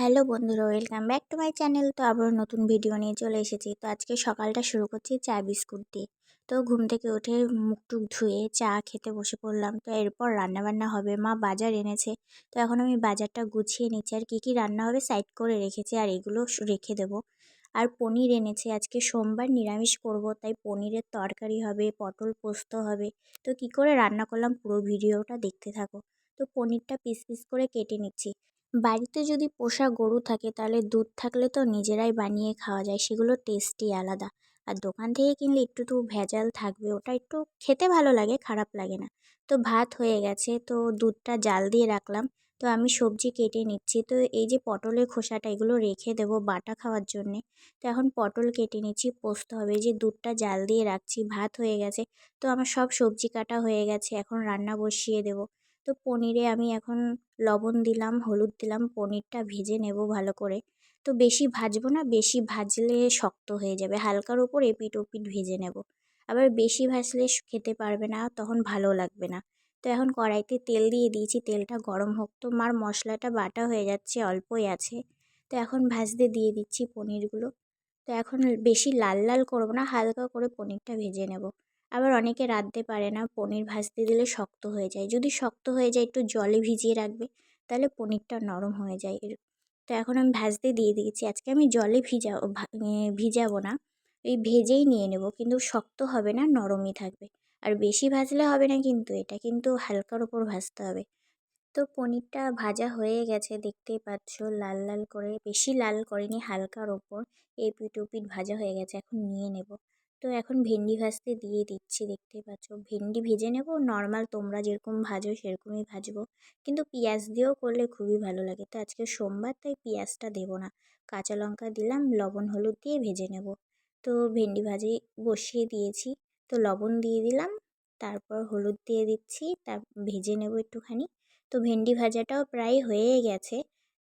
Hello বন্ধুরা, welcome back to my channel. তো আবারও নতুন ভিডিও নিয়ে চলে এসেছি। তো আজকে সকালটা শুরু করছি চা বিস্কুট দিয়ে। তো ঘুম থেকে উঠে মুখ টুক ধুয়ে চা খেতে বসে পড়লাম। তো এরপর রান্নাবান্না হবে, মা বাজার এনেছে। তো এখন আমি বাজারটা গুছিয়ে নিচ্ছি। আর কী কী রান্না হবে সাইড করে রেখেছি, আর এগুলো রেখে দেবো। আর পনির এনেছে, আজকে সোমবার নিরামিষ করব, তাই পনিরের তরকারি হবে, পটল পোস্ত হবে। তো কি করে রান্না করলাম পুরো ভিডিওটা দেখতে থাকো। তো পনিরটা পিস পিস করে কেটে নিচ্ছি। বাড়িতে যদি পোষা গরু থাকে, তাহলে দুধ থাকলে তো নিজেরাই বানিয়ে খাওয়া যায়, সেগুলো টেস্টই আলাদা। আর দোকান থেকে কিনলে একটু তো ভেজাল থাকবে, ওটা একটু খেতে ভালো লাগে, খারাপ লাগে না। তো ভাত হয়ে গেছে, তো দুধটা জাল দিয়ে রাখলাম। তো আমি সবজি কেটে নিচ্ছি, তো এই যে পটলের খোসাটা, এগুলো রেখে দেবো বাটা খাওয়ার জন্যে। তো এখন পটল কেটে নিচ্ছি, পোস্ত হবে যে দুধটা জাল দিয়ে রাখছি, ভাত হয়ে গেছে। তো আমার সব সবজি কাটা হয়ে গেছে, এখন রান্না বসিয়ে দেবো। তো পনিরে আমি এখন লবণ দিলাম, হলুদ দিলাম, পনিরটা ভেজে নেব ভালো করে। তো বেশি ভাজবো না, বেশি ভাজলে শক্ত হয়ে যাবে, হালকার ওপর এপিট ওপিট ভেজে নেব। আবার বেশি ভাজলে খেতে পারবে না, তখন ভালো লাগবে না। তো এখন কড়াইতে তেল দিয়ে দিয়েছি, তেলটা গরম হোক তো, মার মশলাটা বাটা হয়ে যাচ্ছে, অল্পই আছে। তো এখন ভাজতে দিয়ে দিচ্ছি পনিরগুলো। তো এখন বেশি লাল লাল করব না, হালকা করে পনিরটা ভেজে নেব। আবার অনেকে রাঁধতে পারে না, পনির ভাজতে দিলে শক্ত হয়ে যায়। যদি শক্ত হয়ে যায়, একটু জলে ভিজিয়ে রাখবে, তাহলে পনিরটা নরম হয়ে যায়। এর, তো এখন আমি ভাজতে দিয়ে দিয়েছি। আজকে আমি জলে ভিজা ভিজাবো না। এই ভেজেই নিয়ে নেব, কিন্তু শক্ত হবে না, নরমই থাকবে। আর বেশি ভাজলে হবে না কিন্তু এটা, কিন্তু হালকার ওপর ভাজতে হবে। তো পনিরটা ভাজা হয়ে গেছে, দেখতেই পাচ্ছ, লাল লাল করে, বেশি লাল করেনি, হালকার ওপর এপিট ওপিট ভাজা হয়ে গেছে, এখন নিয়ে নেব। তো এখন ভেন্ডি ভাজতে দিয়ে দিচ্ছি দেখতেই পাচ্ছ। ভেন্ডি ভেজে নেব, নর্মাল তোমরা যেরকম ভাজো সেরকমই ভাজবো। কিন্তু পেঁয়াজ দিয়েও করলে খুবই ভালো লাগে। তো আজকে সোমবার, তাই পেঁয়াজটা দেবো না। কাঁচা লঙ্কা দিলাম, লবণ, হলুদ দিয়ে ভেজে নেব। তো ভেন্ডি ভাজি বসিয়ে দিয়েছি। তো লবণ দিয়ে দিলাম, তারপর হলুদ দিয়ে দিচ্ছি তা ভেজে নেব একটুখানি। তো ভেন্ডি ভাজাটাও প্রায় হয়ে গেছে।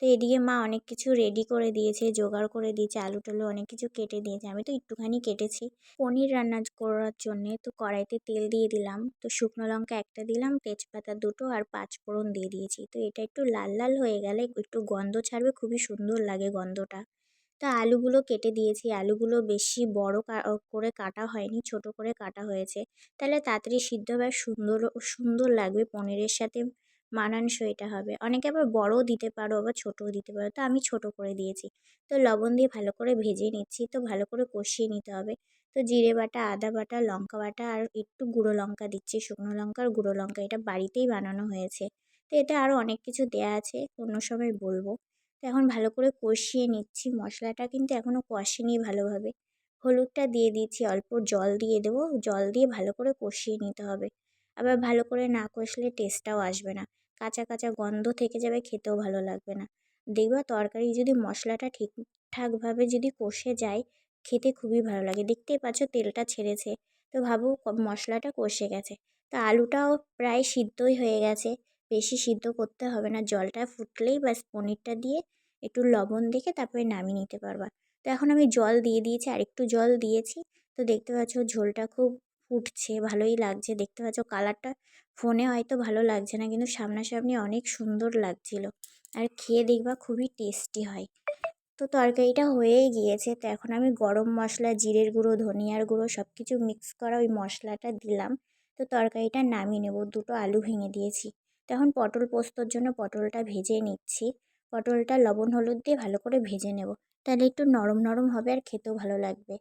তো এদিকে মা অনেক কিছু রেডি করে দিয়েছে, জোগাড় করে দিয়েছে, আলু টালু অনেক কিছু কেটে দিয়েছে। আমি তো একটুখানি কেটেছি পনির রান্না করার জন্যে। তো কড়াইতে তেল দিয়ে দিলাম, তো শুকনো লঙ্কা একটা দিলাম, তেজপাতা দুটো আর পাঁচ ফোড়ন দিয়ে দিয়েছি। তো এটা একটু লাল লাল হয়ে গেলে একটু গন্ধ ছাড়বে, খুবই সুন্দর লাগে গন্ধটা। তা আলুগুলো কেটে দিয়েছি, আলুগুলো বেশি বড় করে কাটা হয়নি, ছোট করে কাটা হয়েছে। তাহলে তাড়াতাড়ি সিদ্ধ হবে সুন্দর সুন্দর লাগবে পনিরের সাথে। মানানসই এটা হবে। অনেকে আবার বড়ও দিতে পারো, আবার ছোটও দিতে পারো। তো আমি ছোট করে দিয়েছি। তো লবণ দিয়ে ভালো করে ভেজে নিচ্ছি। তো ভালো করে কষিয়ে নিতে হবে। তো জিরে বাটা, আদা বাটা, লঙ্কা বাটা আর একটু গুঁড়ো লঙ্কা দিচ্ছি। শুকনো লঙ্কা আর গুঁড়ো লঙ্কা এটা বাড়িতেই বানানো হয়েছে। তো এতে আরও অনেক কিছু দেয়া আছে। অন্য সময় বলব। তো এখন ভালো করে কষিয়ে নিচ্ছি। মশলাটা কিন্তু এখনও কষেনি ভালোভাবে। হলুদটা দিয়ে দিচ্ছি। অল্প জল দিয়ে দেবো। জল দিয়ে ভালো করে কষিয়ে নিতে হবে। আবার ভালো করে না কষলে টেস্টটাও আসবে না। কাঁচা কাঁচা গন্ধ থেকে যাবে, খেতেও ভালো লাগবে না। দেখবা তরকারি যদি মশলাটা ঠিকঠাকভাবে যদি কষে যায়, খেতে খুবই ভালো লাগে। দেখতেই পাচ্ছ তেলটা ছেড়েছে। তো ভাবো মশলাটা কষে গেছে। তো আলুটাও প্রায় সিদ্ধই হয়ে গেছে। বেশি সিদ্ধ করতে হবে না। জলটা ফুটলেই ব্যাস, পনিরটা দিয়ে একটু লবণ দেখে তারপরে নামিয়ে নিতে পারবা। তো এখন আমি জল দিয়ে দিয়েছি আর একটু জল দিয়েছি। তো দেখতে পাচ্ছ ঝোলটা খুব ফুটছে, ভালোই লাগছে। দেখতে পাচ্ছ কালারটা, ফোনে হয়তো ভালো লাগছে না, কিন্তু সামনাসামনি অনেক সুন্দর লাগছিল। আর খেয়ে দেখবা খুবই টেস্টি হয়। তো তরকারিটা হয়েই গিয়েছে। তো এখন আমি গরম মশলা, জিরের গুঁড়ো, ধনিয়ার গুঁড়ো সব কিছু মিক্স করা ওই মশলাটা দিলাম। তো তরকারিটা নামিয়ে নেব। দুটো আলু ভেঙে দিয়েছি। তখন পটল পোস্তর জন্য পটলটা ভেজে নিচ্ছি। পটলটা লবণ হলুদ দিয়ে ভালো করে ভেজে নেব। তাহলে একটু নরম নরম হবে আর খেতেও ভালো লাগবে।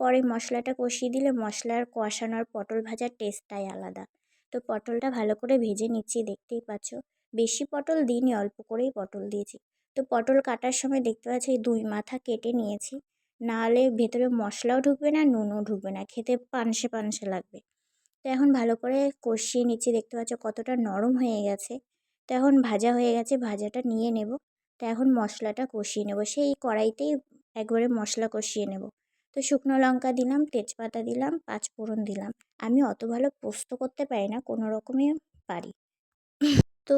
পরে মশলাটা কষিয়ে দিলে মশলার কষানোর পটল ভাজার টেস্টটাই আলাদা। তো পটলটা ভালো করে ভেজে নিচ্ছি, দেখতেই পাচ্ছ। বেশি পটল দিইনি, অল্প করেই পটল দিয়েছি। তো পটল কাটার সময় দেখতে পাচ্ছি দুই মাথা কেটে নিয়েছি। নাহলে ভেতরে মশলাও ঢুকবে না, নুনও ঢুকবে না, খেতে পানসে পানসে লাগবে। তো এখন ভালো করে কষিয়ে নিচ্ছি, দেখতে পাচ্ছ কতটা নরম হয়ে গেছে। তো এখন ভাজা হয়ে গেছে, ভাজাটা নিয়ে নেব। তো এখন মশলাটা কষিয়ে নেব। সেই কড়াইতেই একবারে মশলা কষিয়ে নেব। তো শুকনো লঙ্কা দিলাম, তেজপাতা দিলাম, পাঁচ ফোড়ন দিলাম। আমি অত ভালো পোস্ত করতে পারি না, কোনো রকমে পারি। তো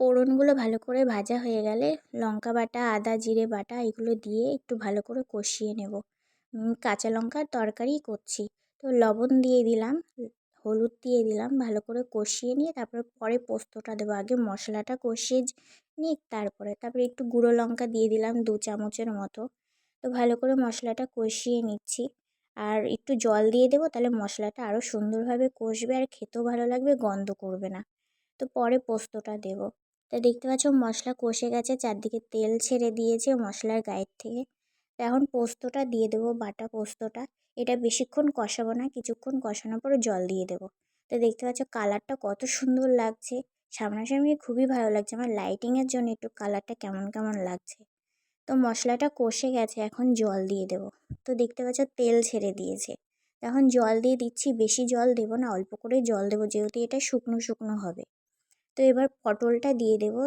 ফোড়নগুলো ভালো করে ভাজা হয়ে গেলে লঙ্কা বাটা, আদা, জিরে বাটা এগুলো দিয়ে একটু ভালো করে কষিয়ে নেব। কাঁচা লঙ্কার তরকারি করছি। তো লবণ দিয়ে দিলাম, হলুদ দিয়ে দিলাম, ভালো করে কষিয়ে নিয়ে তারপরে পরে পোস্তটা দেবো। আগে মশলাটা কষিয়ে নিক তারপরে। তারপরে একটু গুঁড়ো লঙ্কা দিয়ে দিলাম দু চামচের মতো। তো ভালো করে মশলাটা কষিয়ে নিচ্ছি। আর একটু জল দিয়ে দেবো, তাহলে মশলাটা আরও সুন্দরভাবে কষবে আর খেতেও ভালো লাগবে, গন্ধ করবে না। তো পরে পোস্তটা দেবো। তা দেখতে পাচ্ছ মশলা কষে গেছে, চারদিকে তেল ছেড়ে দিয়েছে মশলার গায়ের থেকে। তো এখন পোস্তটা দিয়ে দেবো, বাটা পোস্তটা। এটা বেশিক্ষণ কষাবো না, কিছুক্ষণ কষানোর পরে জল দিয়ে দেবো। তো দেখতে পাচ্ছ কালারটা কত সুন্দর লাগছে। সামনাসামনি খুবই ভালো লাগছে, আমার লাইটিংয়ের জন্য একটু কালারটা কেমন কেমন লাগছে। তো মশলাটা কষে গেছে, এখন জল দিয়ে দেবো। তো দেখতে পাচ্ছ তেল ছেড়ে দিয়েছে। এখন জল দিয়ে দিচ্ছি, বেশি জল দেবো না, অল্প করেই জল দেবো, যেহেতু এটা শুকনো শুকনো হবে। তো এবার পটলটা দিয়ে দেবো।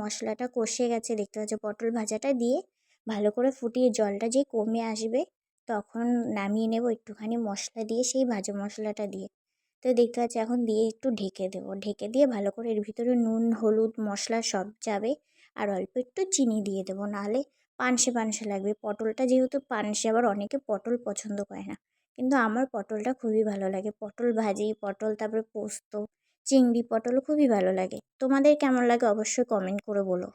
মশলাটা কষে গেছে, দেখতে পাচ্ছ পটল ভাজাটা দিয়ে ভালো করে ফুটিয়ে জলটা যে কমে আসবে, তখন নামিয়ে নেব একটুখানি মশলা দিয়ে, সেই ভাজা মশলাটা দিয়ে। তো দেখতে পাচ্ছি এখন দিয়ে একটু ঢেকে দেবো। ঢেকে দিয়ে ভালো করে এর ভিতরে নুন, হলুদ মশলা সব যাবে, আর অল্প একটু চিনি দিয়ে দেবো। নাহলে পানসে পানসে লাগবে। পটলটা যেহেতু পানসে, আবার অনেকে পটল পছন্দ করে না। কিন্তু আমার পটলটা খুবই ভালো লাগে। পটল ভাজি, পটল, তারপরে পোস্ত, চিংড়ি পটল খুবই ভালো লাগে। তোমাদের কেমন লাগে অবশ্যই কমেন্ট করে বলো।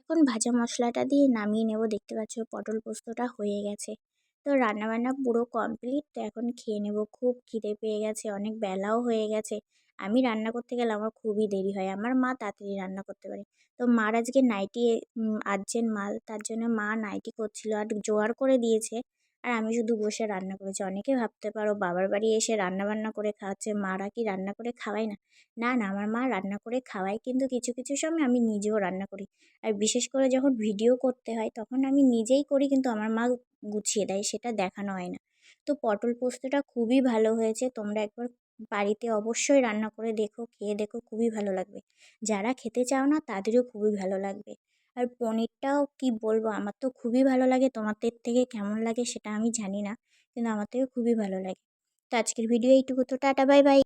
এখন ভাজা মশলাটা দিয়ে নামিয়ে নেব। দেখতে পাচ্ছ পটল পোস্তটা হয়ে গেছে। তো রান্নাবান্না পুরো কমপ্লিট তো এখন খেয়ে নেব। খুব খিদে পেয়ে গেছে। অনেক বেলাও হয়ে গেছে। আমি রান্না করতে গেলে আমার খুবই দেরি হয়। আমার মা তাড়াতাড়ি রান্না করতে পারে। তো মার আজকে নাইটি আর্জেন্ট মাল, তার জন্য মা নাইটি করছিল আর জোগাড় করে দিয়েছে। আর আমি শুধু বসে রান্না করেছি। অনেকে ভাবতে পারো বাবার বাড়ি এসে রান্না বান্না করে খাওয়াচ্ছে, মারা কি রান্না করে খাওয়ায় না? না না, আমার মা রান্না করে খাওয়ায়, কিন্তু কিছু কিছু সময় আমি নিজেও রান্না করি। আর বিশেষ করে যখন ভিডিও করতে হয়, তখন আমি নিজেই করি, কিন্তু আমার মা গুছিয়ে দেয়, সেটা দেখানো হয় না। তো পটল পোস্তটা খুবই ভালো হয়েছে। তোমরা একবার বাড়িতে অবশ্যই রান্না করে দেখো, খেয়ে দেখো, খুবই ভালো লাগবে। যারা খেতে চাও না, তাদেরও খুবই ভালো লাগবে। আর পনিরটাও কি বলব, আমার তো খুবই ভালো লাগে, তোমাদের থেকে কেমন লাগে সেটা আমি জানি না, কিন্তু আমার থেকে খুবই ভালো লাগে। তো আজকের ভিডিও এইটুকু, তো টাটা, বাই বাই।